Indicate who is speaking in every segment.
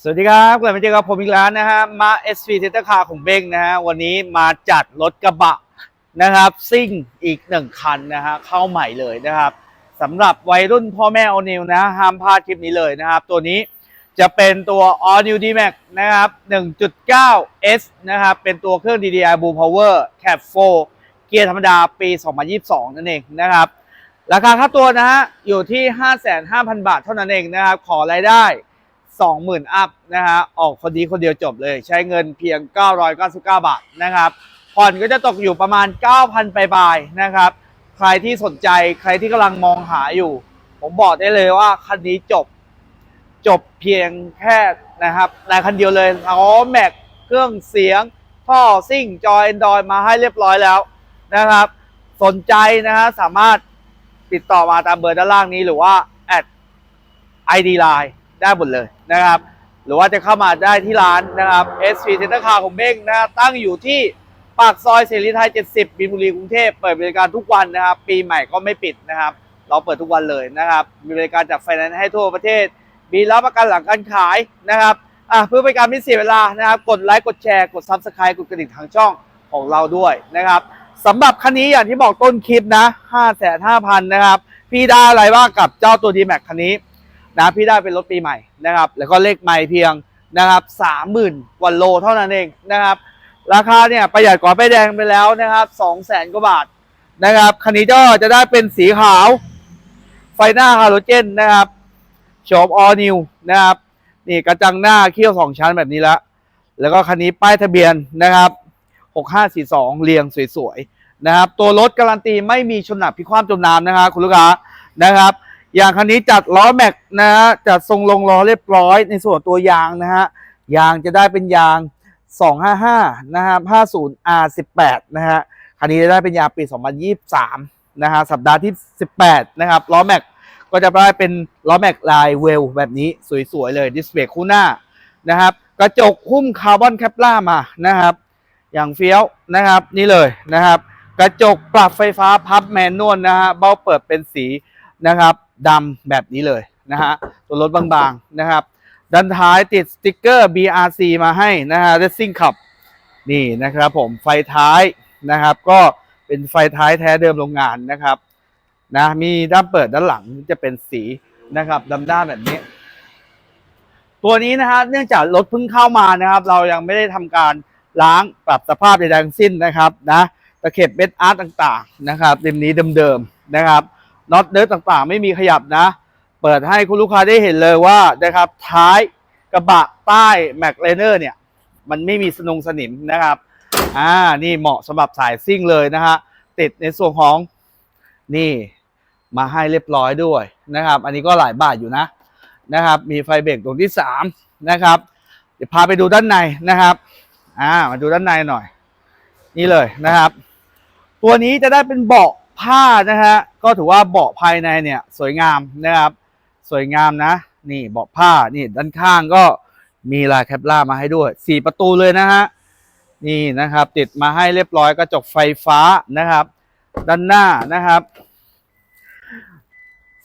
Speaker 1: สวัสดีครับกลับมาเจอกับผมอีกแล้วนะฮะมา SV t e t a Car ของเบงนะฮะวันนี้มาจัดรถกระบะนะครับ ซิ่งอีกหนึ่งคันนะฮะเข้าใหม่เลยนะครับสำหรับวัยรุ่นพ่อแม่โอนิวนะห้ามพลาดคลิปนี้เลยนะครับ ตัวนี้จะเป็นตัว All New D-Max นะครับ 1.9 S นะครับเป็นตัวเครื่อง DDI Blue Power Cap 4 เกียร์ธรรมดาปี 2022 นั่นเองนะครับ ราคาค่าตัวนะฮะอยู่ที่ 5,500บาทเท่านั้นเองนะครับ ขอรายได้ 20,000 อัพนะฮะออกคนดีคนเดียวจบเลย ใช้เงินเพียง 999 บาทนะครับ ผ่อนก็จะตกอยู่ประมาณ 9,000ปลายๆนะครับ ใครที่สนใจใครที่กำลังมองหาอยู่ ผมบอกได้เลยว่าคันนี้จบ จบเพียงแค่นะครับในคันเดียวเลยล้อแม็กเครื่องเสียงท่อซิ่งจอยแอนดรอยมาให้เรียบร้อยแล้วนะครับ สนใจนะฮะสามารถติดต่อมาตามเบอร์ด้านล่างนี้หรือว่าแอด ID Line ได้หมดเลยนะครับ หรือว่าจะเข้ามาได้ที่ร้านนะครับ SV Center Car ของเบ้งนะตั้งอยู่ที่ปากซอยเสรีไทย 70บินบุรีกรุงเทพเปิดบริการทุกวันนะครับ ปีใหม่ก็ไม่ปิดนะครับ เราเปิดทุกวันเลยนะครับ มีบริการจัดไฟแนนซ์ให้ทั่วประเทศ มีรับประกันหลังการขายนะครับอะเพื่อเป็นการไม่เสียเวลานะครับ กดไลค์กดแชร์กด Subscribe กดกระดิ่งทางช่องของเราด้วยนะครับสำหรับคันนี้อย่างที่บอกต้นคลิปนะ 5 5 0 0 0 นะครับ พี่ได้อะไรบ้างกับเจ้าตัว D-Max คันนี้ นะพี่ได้เป็นรถปีใหม่นะครับ แล้วก็เลขใหม่เพียงนะครับสามหมื่นกว่าโลเท่านั้นเองนะครับ ราคาเนี่ยประหยัดกว่าป้ายแดงไปแล้วนะครับสองแสนกว่าบาทนะครับคันนี้ก็จะได้เป็นสีขาว ไฟหน้าฮาโลเจนนะครับโฉมออนิวนะครับนี่กระจังหน้าเขี้ยวสองชั้นแบบนี้ละแล้วก็คันนี้ป้ายทะเบียนนะครับหกห้าสี่สองเรียงสวยๆนะครับ ตัวรถการันตีไม่มีชนหนักพิความจมน้ำนะครับคุณลูกค้านะครับ อย่างคันนี้จัดล้อแม็กนะฮะจัดทรงลงล้อเรียบร้อย ในส่วนตัวยางนะฮะยางจะได้เป็นยาง 255 นะครับ 50 R18 นะฮะคันนี้จะได้เป็นยางปี 2023 นะฮะสัปดาห์ที่ 18 นะครับล้อแม็กก็จะได้เป็นล้อแม็กลายเวลแบบนี้สวยๆเลยดิสเบรกคู่หน้านะครับกระจกหุ้มคาร์บอนแคปล่ามานะครับ อย่างเฟี้ยวนะครับนี่เลยนะครับ กระจกปรับไฟฟ้าพับแมนนวลนะฮะเบ้าเปิดเป็นสี นะครับดำแบบนี้เลยนะฮะตัวรถบางๆนะครับ ด้านท้ายติดสติกเกอร์ BRC มาให้นะฮะ Racing Cup นี่นะครับผมไฟท้ายนะครับ ก็เป็นไฟท้ายแท้เดิมโรงงานนะครับนะมีด้านเปิดด้านหลังจะเป็นสีนะครับดำด้านแบบนี้ ตัวนี้นะฮะเนื่องจากรถเพิ่งเข้ามานะครับ เรายังไม่ได้ทำการล้างปรับสภาพใดๆทั้งสิ้นนะครับนะตะเข็บเม็ดอาร์ตต่าง ๆ นะครับริมนี้เดิมๆนะครับ น็อตเดิร์ต่างๆ ไม่มีขยับนะ เปิดให้คุณลูกค้าได้เห็นเลยว่านะครับท้ายกระบะใต้แม็กเลเนอร์เนี่ย มันไม่มีสนงสนิมนะครับอ่านี่เหมาะสำหรับสายซิ่งเลยนะฮะติดในส่วนของนี่มาให้เรียบร้อยด้วยนะครับ อันนี้ก็หลายบาทอยู่นะนะครับ มีไฟเบรกตรงที่สามนะครับ เดี๋ยวพาไปดูด้านในนะครับอ่ามาดูด้านในหน่อย นี่เลยนะครับ ตัวนี้จะได้เป็นเบาะ ผ้านะฮะก็ถือว่าเบาะภายในเนี่ยสวยงามนะครับ สวยงามนะ นี่เบาะผ้านี่ด้านข้างก็มีลายแคปล่ามาให้ด้วยสี่ประตูเลยนะฮะนี่นะครับ ติดมาให้เรียบร้อยกระจกไฟฟ้านะครับ ด้านหน้านะครับ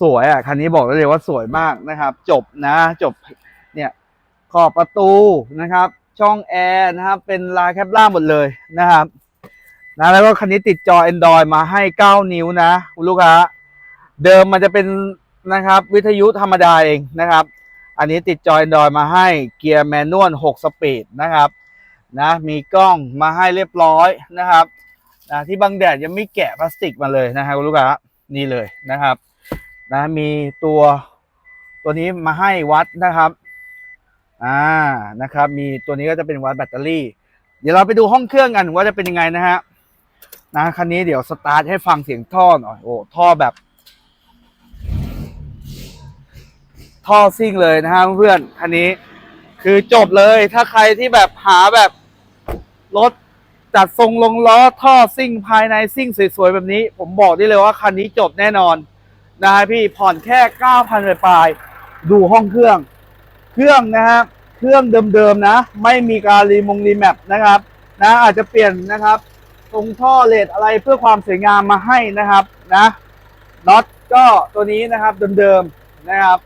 Speaker 1: สวยอะคันนี้บอกได้เลยว่าสวยมากนะครับ จบนะ จบเนี่ยขอบประตูนะครับ ช่องแอร์นะครับ เป็นลายแคปล่าหมดเลยนะครับ นะแล้วก็คันนี้ติดจอ Android มาให้ 9 นิ้วนะคุณลูกค้าเดิมมันจะเป็นนะครับ วิทยุธรรมดาเองนะครับ อันนี้ติดจอ Android มาให้เกียร์แมนนวล6สปีดนะครับนะมีกล้องมาให้เรียบร้อยนะครับนะที่บังแดดยังไม่แกะพลาสติกมาเลยนะครับคุณลูกค้านี่เลยนะครับนะมีตัวตัวนี้มาให้วัดนะครับอ่านะครับ มีตัวนี้ก็จะเป็นวัดแบตเตอรี่ เดี๋ยวเราไปดูห้องเครื่องกันว่าจะเป็นยังไงนะฮะ นะคันนี้เดี๋ยวสตาร์ทให้ฟังเสียงท่อหน่อยโอ้ท่อแบบ ท่อซิ่งเลยนะฮะเพื่อนคันนี้ คือจบเลยถ้าใครที่แบบหาแบบรถจัดทรงลงล้อท่อซิ่งภายในซิ่งสวยๆแบบนี้ ผมบอกได้เลยว่าคันนี้จบแน่นอนนะฮะพี่ผ่อนแค่เก้าพันปลายๆดูห้องเครื่อง เครื่องนะฮะเครื่องเดิมๆนะ ไม่มีการรีมงรีแมปนะครับ นะอาจจะเปลี่ยนนะครับ ตรงท่อเลดอะไรเพื่อความสวยงามมาให้นะครับนะน็อตก็ตัวนี้นะครับเดิมๆนะครับ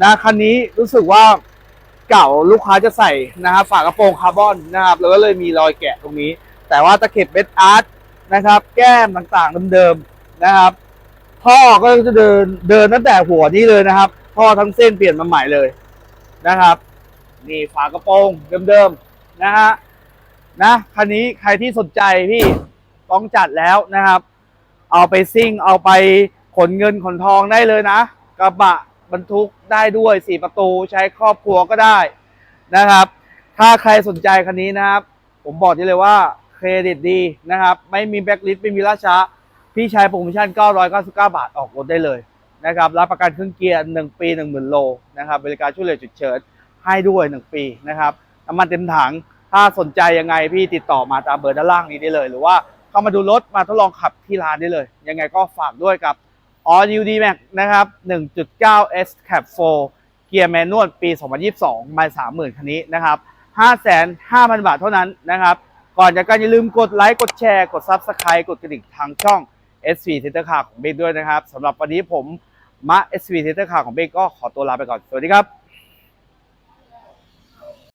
Speaker 1: นะคันนี้รู้สึกว่าเก่าลูกค้าจะใส่นะครับฝากระโปรงคาร์บอนนะครับแล้วก็เลยมีรอยแกะตรงนี้ แต่ว่าตะเข็บเบสอาร์ตนะครับ แก้มต่างๆเดิมๆนะครับท่อก็จะเดินเดินตั้งแต่หัวนี้เลยนะครับท่อทั้งเส้นเปลี่ยนมาใหม่เลยนะครับ นี่ฝากระโปรงเดิมๆนะฮะ นะคันนี้ใครที่สนใจพี่ต้องจัดแล้วนะครับ เอาไปซิ่งเอาไปขนเงินขนทองได้เลยนะ กระบะบรรทุกได้ด้วยสี่ประตูใช้ครอบครัวก็ได้นะครับ ถ้าใครสนใจคันนี้นะครับ ผมบอกได้เลยว่าเครดิตดีนะครับ ไม่มีแบ็กลิสต์ไม่มีล่าช้าพี่ใช้โปรโมชั่น 999 บาทออกรถได้เลยนะครับ รับประกันเครื่องเกียร์ 1 ปี 10,000 โลนะครับ บริการช่วยเหลือฉุกเฉินให้ด้วย 1 ปีนะครับน้ำมันเต็มถัง ถ้าสนใจยังไงพี่ติดต่อมาตามเบอร์ด้านล่างนี้ได้เลย หรือว่าเข้ามาดูรถมาทดลองขับที่ร้านได้เลย ยังไงก็ฝากด้วยกับ All New D Max นะครับ 1.9 S Cap 4เกียร์แมนนวลปี 2022ม่30,000 คันนี้นะครับ 5,500 บาทเท่านั้นนะครับ ก่อนจากการอย่าลืมกดไลค์ กดแชร์ กด Subscribe กดกระดิ่งทางช่อง SV Center Car ของเบกด้วยนะครับสำหรับวันนี้ผมมะ SV Center Car ของเบกก็ขอตัวลาไปก่อน สวัสดีครับ